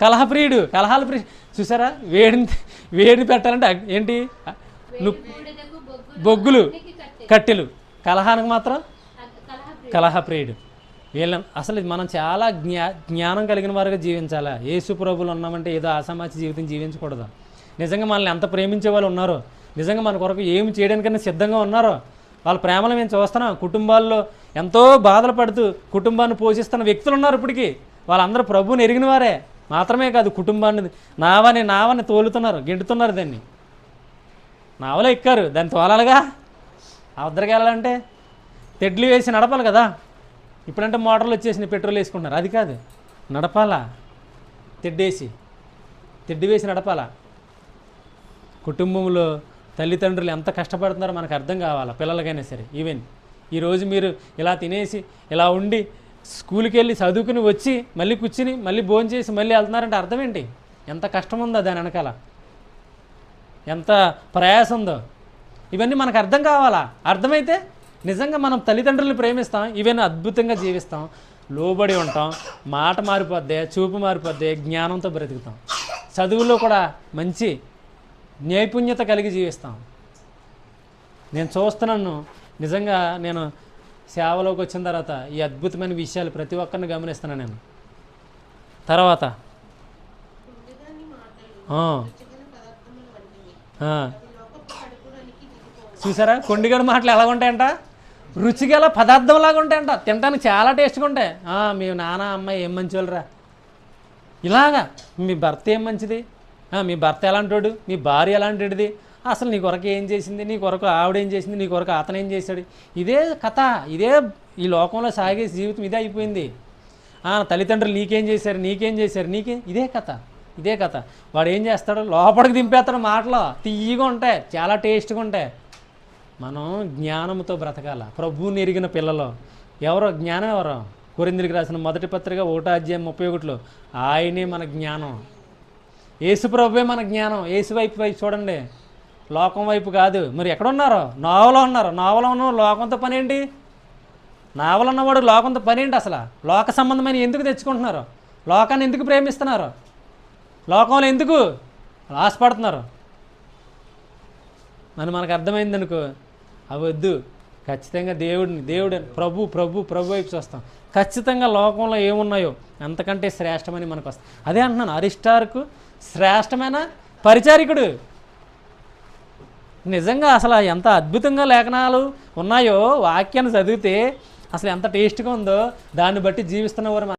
కలహప్రియుడు. కలహాల ప్రియ చూసారా? వేడిని వేడిని పెట్టాలంటే ఏంటి? బొగ్గులు కట్టెలు. కలహానికి మాత్రం కలహప్రియుడు. వీళ్ళ అసలు ఇది మనం చాలా జ్ఞా జ్ఞానం కలిగిన వారుగా జీవించాలా? యేసు ప్రభులు ఉన్నామంటే ఏదో అసమాచి జీవితం జీవించకూడదు? నిజంగా మనల్ని ఎంత ప్రేమించే వాళ్ళు ఉన్నారో? నిజంగా మన కొరకు ఏమి చేయడానికైనా సిద్ధంగా ఉన్నారో? వాళ్ళ ప్రేమను మేము చూస్తున్నాం. కుటుంబాల్లో ఎంతో బాధలు పడుతూ కుటుంబాన్ని పోషిస్తున్న వ్యక్తులు ఉన్నారు ఇప్పటికీ. వాళ్ళందరూ ప్రభువుని ఎరిగిన వారే. మాత్రమే కాదు కుటుంబాన్ని నావని నావని తోలుతున్నారు గెంటుతున్నారు దాన్ని. నావలో ఎక్కారు దాన్ని తోలాలిగా? అవద్దరికి వెళ్ళాలంటే తెడ్లు వేసి నడపాలి కదా. ఇప్పుడంటే మోటార్లు వచ్చేసిన పెట్రోల్ వేసుకుంటున్నారు. అది కాదు నడపాలా? తెడ్డేసి తెడ్డు వేసి నడపాలా? కుటుంబంలో తల్లిదండ్రులు ఎంత కష్టపడుతున్నారో మనకు అర్థం కావాలా? పిల్లలకైనా సరే ఈవెన్ ఈరోజు మీరు ఇలా తినేసి ఇలా ఉండి స్కూల్కి వెళ్ళి చదువుకుని వచ్చి మళ్ళీ కూర్చుని మళ్ళీ భోజనం చేసి మళ్ళీ వెళ్తున్నారంటే అర్థం ఏంటి? ఎంత కష్టం ఉందో దాని వెనకాల. ఎంత ప్రయాసం ఉందో ఇవన్నీ మనకు అర్థం కావాలా? అర్థమైతే నిజంగా మనం తల్లిదండ్రులను ప్రేమిస్తాం ఇవన్నీ అద్భుతంగా జీవిస్తాం. లోబడి ఉంటాం మాట మారిపోద్ది చూపు మారిపోద్ది జ్ఞానంతో బ్రతుకుతాం. చదువులో కూడా మంచి నైపుణ్యత కలిగి జీవిస్తాం. నేను చూస్తున్నాను నిజంగా నేను సేవలోకి వచ్చిన తర్వాత ఈ అద్భుతమైన విషయాలు ప్రతి ఒక్కరిని గమనిస్తున్నాను నేను. తర్వాత చూసారా? కొండిగడ మాటలు ఎలా ఉంటాయంట? రుచిగల పదార్థంలాగా ఉంటాయంట. తినడానికి చాలా టేస్ట్గా ఉంటాయి. మీ నాన్న అమ్మాయి ఏం మంచి వాళ్ళరా ఇలాగా. మీ భర్త ఏం మంచిది? మీ భర్త ఎలాంటోడు? మీ భార్య ఎలాంటిది? అసలు నీ కొరకు ఏం చేసింది? నీ కొరకు ఆవిడ ఏం చేసింది? నీ కొరకు అతను ఏం చేశాడు? ఇదే కథ ఇదే ఈ లోకంలో సాగే జీవితం ఇదే అయిపోయింది. ఆ, తల్లిదండ్రులు నీకేం చేశారు? నీకేం చేశారు? నీకే ఇదే కథ ఇదే కథ. వాడు ఏం చేస్తాడు? లోపలికి దింపేస్తాడు మాటలు. తీయగా ఉంటాయి చాలా టేస్ట్గా ఉంటాయి. మనం జ్ఞానంతో బ్రతకాల. ప్రభువుని ఎరిగిన పిల్లలు. ఎవరో? జ్ఞానం ఎవరో? కొరిందిరికి రాసిన మొదటి పత్రిక ఒకటో అధ్యాయం ముప్పై ఒకటిలో ఆయనే మన జ్ఞానం. యేసు ప్రభువే మన జ్ఞానం. యేసు వైపు వైపు చూడండి. లోకం వైపు కాదు. మరి ఎక్కడున్నారో? నావలో ఉన్నారు. నావలో ఉన్న లోకంతో పని ఏంటి నావలో ఉన్నవాడు లోకంతో పని ఏంటి అసలు? లోక సంబంధమైన ఎందుకు తెచ్చుకుంటున్నారు? లోకాన్ని ఎందుకు ప్రేమిస్తున్నారు? లోకంలో ఎందుకు ఆశపడుతున్నారు? అని మనకు అర్థమైంది అనుకో. అవి వద్దు. ఖచ్చితంగా దేవుడిని దేవుడు ప్రభు ప్రభు ప్రభు వైపు చూస్తాం. ఖచ్చితంగా లోకంలో ఏమున్నాయో అంతకంటే శ్రేష్టమని మనకు వస్తాం అదే అంటున్నాను. అరిస్టార్కు శ్రేష్టమైన పరిచారికుడు. నిజంగా అసలు ఎంత అద్భుతంగా లేఖనాలు ఉన్నాయో వాక్యాన్ని చదివితే అసలు ఎంత టేస్ట్గా ఉందో దాన్ని బట్టి జీవిస్తున్నవారు